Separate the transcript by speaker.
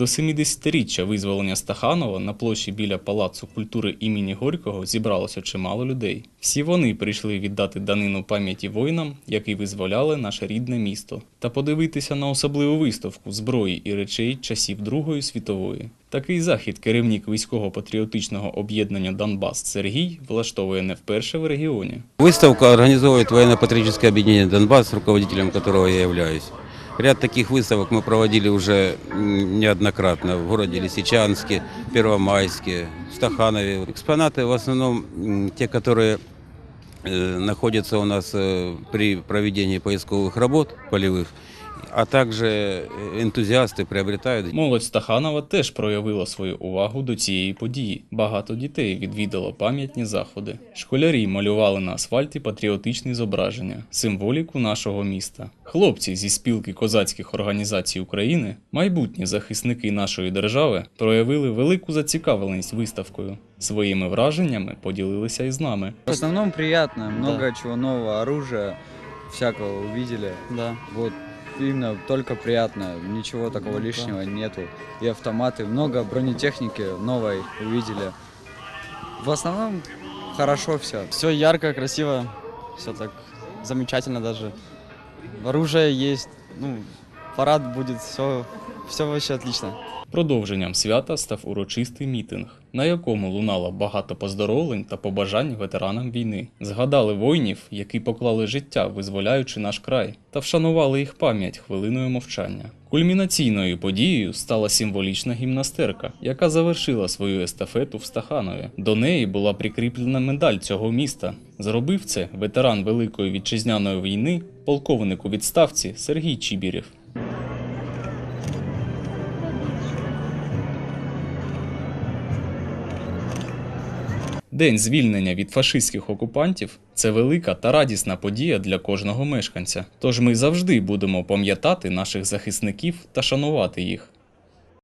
Speaker 1: До 70-річчя визволення Стаханова на площі біля Палацу культури імені Горького зібралося чимало людей. Всі вони прийшли віддати данину пам'яті воїнам, які визволяли наше рідне місто, та подивитися на особливу виставку зброї і речей часів Другої світової. Такий захід керівник військово-патріотичного об'єднання Донбас Сергій влаштовує не вперше в регіоні.
Speaker 2: Выставку организовывает военно-патриотическое объединение «Донбасс», руководителем которого я являюсь. Ряд таких выставок мы проводили уже м, неоднократно в городе Лисичанске, Первомайске, Стаханове. Экспонаты в основном м, те, которые э, находятся у нас э, при проведении поисковых работ полевых, а также э, энтузиасты приобретают
Speaker 1: Молодь Стаханова теж проявила свою увагу до цієї події. Багато дітей відвідало пам'ятні заходи. Школярі малювали на асфальті патріотичні зображення, символіку нашого міста. Хлопці зі спілки козацьких організацій України, майбутні захисники нашої держави, проявили велику зацікавленість виставкою. Своїми враженнями поділилися із нами.
Speaker 3: В основном приятно, много чего нового, оружия всякого увидели.
Speaker 4: Да.
Speaker 3: Вот именно только приятно, ничего такого
Speaker 4: Ну,
Speaker 3: лишнего нету. И автоматы, много бронетехники новой увидели. В основном хорошо все.
Speaker 4: Все ярко, красиво, все так замечательно даже. Оружие есть, ну, парад будет, все, все вообще отлично.
Speaker 1: Продовженням свята став урочистий мітинг, на якому лунало багато поздоровлень та побажань ветеранам війни. Згадали воїнів, які поклали життя, визволяючи наш край, та вшанували їх пам'ять хвилиною мовчання. Кульмінаційною подією стала символічна гімнастерка, яка завершила свою естафету в Стаханові. До неї була прикріплена медаль цього міста. Зробив це ветеран Великої вітчизняної війни, полковник у відставці Сергій Чібірєв. День звільнення від фашистських окупантів це велика та радісна подія для кожного мешканця. Тож ми завжди будемо пам'ятати наших захисників та шанувати їх.